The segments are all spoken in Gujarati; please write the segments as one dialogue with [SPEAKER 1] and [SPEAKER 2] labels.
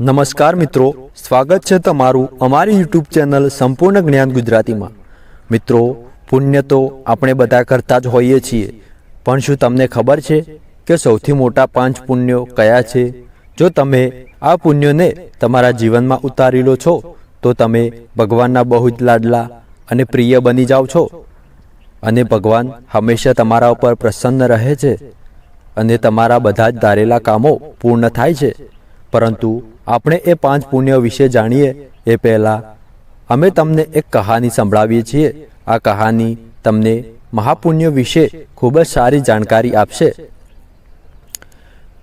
[SPEAKER 1] નમસ્કાર મિત્રો, સ્વાગત છે તમારું અમારી યુટ્યુબ ચેનલ સંપૂર્ણ જ્ઞાન ગુજરાતીમાં. મિત્રો, પુણ્ય તો આપણે બધા કરતા જ હોઈએ છીએ, પણ શું તમને ખબર છે કે સૌથી મોટા પાંચ પુણ્યો કયા છે? જો તમે આ પુણ્યોને તમારા જીવનમાં ઉતારી લો છો, તો તમે ભગવાનના બહુ જ લાડલા અને પ્રિય બની જાઓ છો. અને ભગવાન હંમેશા તમારા ઉપર પ્રસન્ન રહે છે. અને તમારા બધા જ ધારેલા કામો પૂર્ણ થાય છે. પરંતુ આપણે એ પાંચ પુણ્ય વિશે જાણીએ, એ પહેલાં અમે તમને એક કહાની સંભળાવીએ છીએ. આ કહાની તમને મહાપુણ્ય વિશે ખૂબ જ સારી જાણકારી આપશે.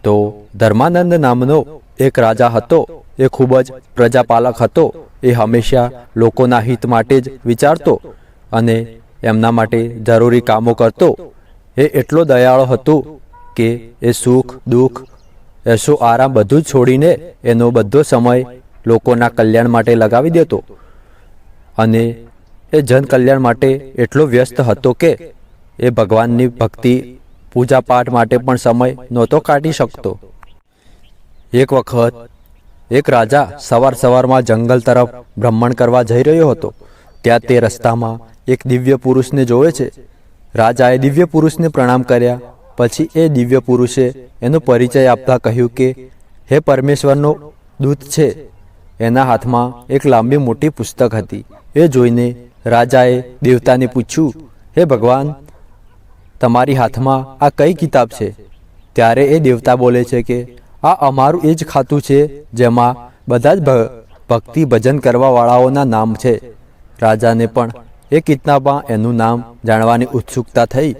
[SPEAKER 1] તો ધર્માનંદ નામનો એક રાજા હતો, એ ખૂબ જ પ્રજાપાલક હતો, એ હંમેશા લોકોના હિત માટે જ વિચારતો અને એમના માટે જરૂરી કામો કરતો. એ એટલો દયાળો હતો કે એ સુખ, દુઃખ એસો આરામ બધું જ છોડીને એનો બધો સમય લોકોના કલ્યાણ માટે લગાવી દેતો. અને એ જન કલ્યાણ માટે એટલો વ્યસ્ત હતો કે એ ભગવાનની ભક્તિ પૂજા પાઠ માટે પણ સમય નહોતો કાઢી શકતો. એક વખત એક રાજા સવાર સવારમાં જંગલ તરફ ભ્રમણ કરવા જઈ રહ્યો હતો. ત્યાં તે રસ્તામાં એક દિવ્ય પુરુષને જોવે છે. રાજાએ દિવ્ય પુરુષને પ્રણામ કર્યા. પછી એ દિવ્ય પુરુષે એનો પરિચય આપતા કહ્યું કે, હે પરમેશ્વરનો દૂત છે. એના હાથમાં એક લાંબી મોટી પુસ્તક હતી. એ જોઈને રાજાએ દેવતાને પૂછ્યું, હે ભગવાન, તમારી હાથમાં આ કઈ કિતાબ છે? ત્યારે એ દેવતા બોલે છે કે, આ અમારું એ જ ખાતું છે જેમાં બધા જ ભક્તિ ભજન કરવાવાળાઓના નામ છે. રાજાને પણ એ કિતાબમાં એનું નામ જાણવાની ઉત્સુકતા થઈ.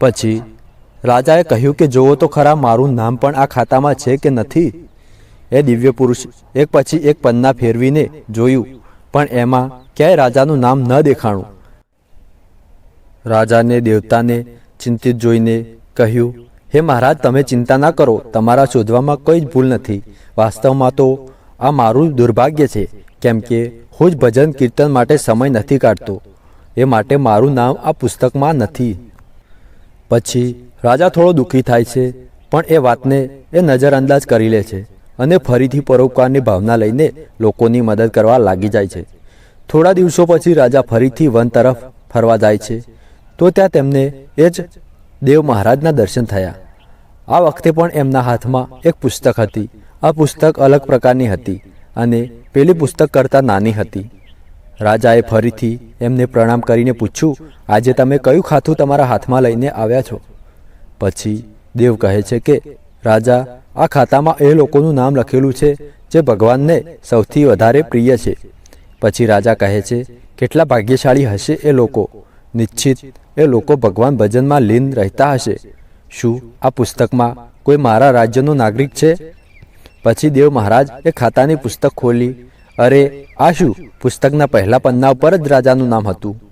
[SPEAKER 1] પછી રાજાએ કહ્યું કે, જુઓ તો ખરા, મારું નામ પણ આ ખાતામાં છે કે નથી? એ દિવ્ય પુરુષ એક પછી એક પન્ના ફેરવીને જોયું, પણ એમાં ક્યાંય રાજાનું નામ ન દેખાણું. રાજાને, દેવતાને ચિંતિત જોઈને કહ્યું, હે મહારાજ, તમે ચિંતા ના કરો, તમારા શોધવામાં કોઈ જ ભૂલ નથી. વાસ્તવમાં તો આ મારું દુર્ભાગ્ય છે, કેમ કે હું જ ભજન કીર્તન માટે સમય નથી કાઢતો. એ માટે મારું નામ આ પુસ્તકમાં નથી. પછી રાજા થોડો દુઃખી થાય છે, પણ એ વાતને એ નજરઅંદાજ કરી લે છે અને ફરીથી પરોપકારની ભાવના લઈને લોકોની મદદ કરવા લાગી જાય છે. થોડા દિવસો પછી રાજા ફરીથી વન તરફ ફરવા જાય છે, તો ત્યાં તેમને એ જ દેવ મહારાજના દર્શન થયા. આ વખતે પણ એમના હાથમાં એક પુસ્તક હતી. આ પુસ્તક અલગ પ્રકારની હતી અને પેલી પુસ્તક કરતાં નાની હતી. રાજાએ ફરીથી એમને પ્રણામ કરીને પૂછ્યું, આજે તમે કયું ખાતું તમારા હાથમાં લઈને આવ્યા છો? પછી દેવ કહે છે કે, રાજા, આ ખાતામાં એ લોકોનું નામ લખેલું છે જે ભગવાનને સૌથી વધારે પ્રિય છે. પછી રાજા કહે છે, કેટલા ભાગ્યશાળી હશે એ લોકો. નિશ્ચિત એ લોકો ભગવાન ભજનમાં લીન રહેતા હશે. શું આ પુસ્તકમાં કોઈ મારા રાજ્યનો નાગરિક છે? પછી દેવ મહારાજ એ ખાતાની પુસ્તક ખોલી અરે આ શું પુસ્તકના પહેલા પન્ના ઉપર જ રાજાનું નામ હતું.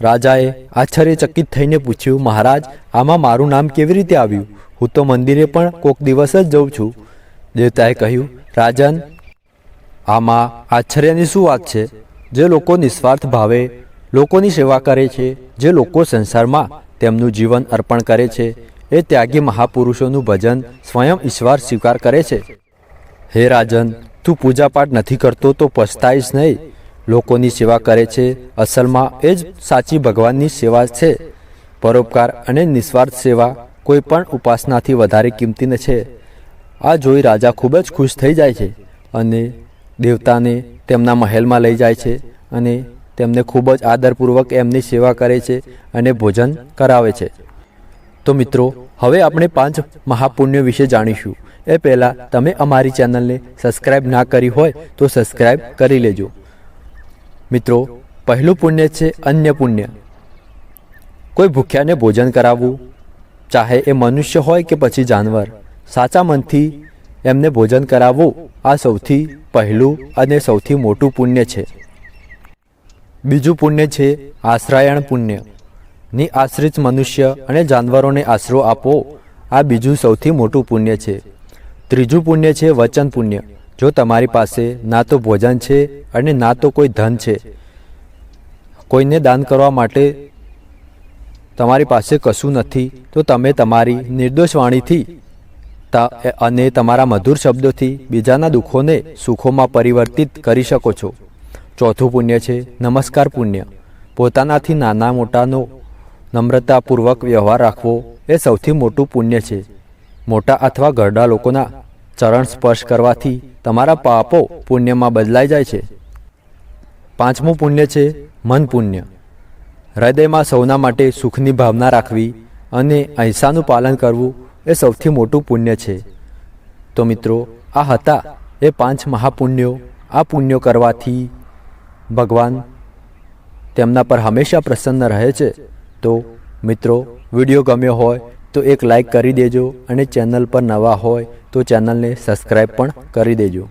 [SPEAKER 1] રાજાએ આશ્ચર્યચકિત થઈને પૂછ્યું, મહારાજ, આમાં મારું નામ કેવી રીતે આવ્યું? હું તો મંદિરે પણ કોક દિવસ જ જઉં છું. દેવતાએ કહ્યું, રાજન, આમાં આશ્ચર્યની શું વાત છે? જે લોકો નિસ્વાર્થ ભાવે, લોકોની સેવા કરે છે, જે લોકો સંસારમાં તેમનું જીવન અર્પણ કરે છે, એ ત્યાગી મહાપુરુષોનું ભજન સ્વયં ઈશ્વર સ્વીકાર કરે છે. હે રાજન તું પૂજાપાઠ નથી કરતો તો પછતાઈશ નહીં. લોકોની સેવા કરે છે. અસલમાં એ જ સાચી ભગવાનની સેવા છે. પરોપકાર અને નિસ્વાર્થ સેવા કોઈ પણ ઉપાસનાથી વધારે કિંમતી છે. આ જોઈ રાજા ખૂબ જ ખુશ થઈ જાય છે અને દેવતાને તેમના મહેલમાં લઈ જાય છે અને તેમને ખૂબ જ આદરપૂર્વક એમની સેવા કરે છે અને ભોજન કરાવે છે. તો મિત્રો, હવે આપણે પાંચ મહાપુણ્ય વિશે જાણીશું. એ પહેલાં તમે અમારી ચેનલને સબસ્ક્રાઇબ ના કરી હોય તો સબસ્ક્રાઇબ કરી લેજો. મિત્રો, પહેલું પુણ્ય છે અન્ય પુણ્ય. કોઈ ભૂખ્યાને ભોજન કરાવવું, ચાહે એ મનુષ્ય હોય કે પછી જાનવર, સાચા મનથી એમને ભોજન કરાવવું આ સૌથી પહેલું અને સૌથી મોટું પુણ્ય છે. બીજું પુણ્ય છે આશ્રયણ પુણ્ય. ની આશ્રિત મનુષ્ય અને જાનવરોને આશરો આપવો આ બીજું સૌથી મોટું પુણ્ય છે. ત્રીજું પુણ્ય છે વચન પુણ્ય. જો તમારી પાસે ના તો ભોજન છે અને ના તો કોઈ ધન છે. કોઈને દાન કરવા માટે તમારી પાસે કશું નથી, તો તમે તમારી નિર્દોષ વાણીથી અને તમારા મધુર શબ્દોથી બીજાના દુઃખોને સુખોમાં પરિવર્તિત કરી શકો છો. ચોથું પુણ્ય છે નમસ્કાર પુણ્ય. પોતાનાથી નાના મોટાનો નમ્રતાપૂર્વક વ્યવહાર રાખવો એ સૌથી મોટું પુણ્ય છે. મોટા અથવા ઘરડા લોકોના ચરણ સ્પર્શ કરવાથી તમારા પાપો પુણ્યમાં બદલાઈ જાય છે. પાંચમું પુણ્ય છે મન પુણ્ય. હૃદયમાં સૌના માટે સુખની ભાવના રાખવી અને અહિંસાનું પાલન કરવું એ સૌથી મોટું પુણ્ય છે. તો મિત્રો, આ હતા એ પાંચ મહાપુણ્યો. આ પુણ્યો કરવાથી ભગવાન તેમના પર હંમેશા પ્રસન્ન રહે છે. તો મિત્રો, વીડિયો ગમ્યો હોય તો એક લાઈક કરી દેજો અને ચેનલ પર નવા હોય તો ચેનલને સબસ્ક્રાઈબ પણ કરી દેજો.